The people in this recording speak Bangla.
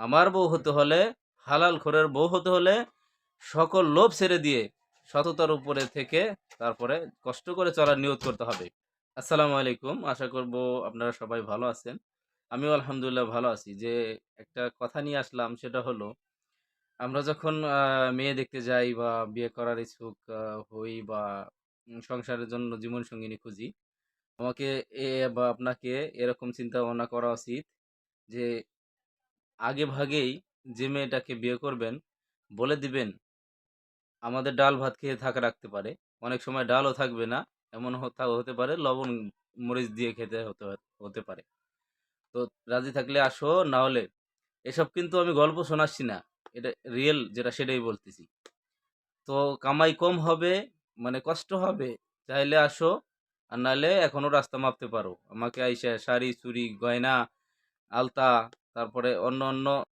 আমার বউ হতে হলে, হালাল খোরের বউ হতে হলে সকল লোভ ছেড়ে দিয়ে সততার উপরে থেকে তারপরে কষ্ট করে চলার নিয়ত করতে হবে। আসসালামু আলাইকুম। আশা করব আপনারা সবাই ভালো আছেন। আমিও আলহামদুলিল্লাহ ভালো আছি। যে একটা কথা নিয়ে আসলাম সেটা হলো, আমরা যখন মেয়ে দেখতে যাই বা বিয়ে করার ইচ্ছুক হই বা সংসারের জন্য জীবন সঙ্গিনী খুঁজি, আমাকে এ বা আপনাকে এরকম চিন্তা ভাবনা করা উচিত যে আগে ভাগেই যে মেয়েটাকে বিয়ে করবেন, বলে দিবেন, আমাদের ডাল ভাত খেয়ে থাকা রাখতে পারে। অনেক সময় ডালও থাকবে না। এমন হতা- পারে, লবণ, মরিচ দিয়ে খেতে হতে হতে পারে। তো রাজি থাকলে আসো, না হলে এসব কিন্তু আমি গল্প শোনাচ্ছি না। এটা রিয়েল যেটা সেটাই বলতেছি। তো কামাই কম হবে মানে কষ্ট হবে, চাইলে আসো, আর নাহলে এখনও রাস্তা মাপতে পারো। আমাকে আইসা শাড়ি, চুড়ি, গয়না, আলতা তারপরে অন্য অন্য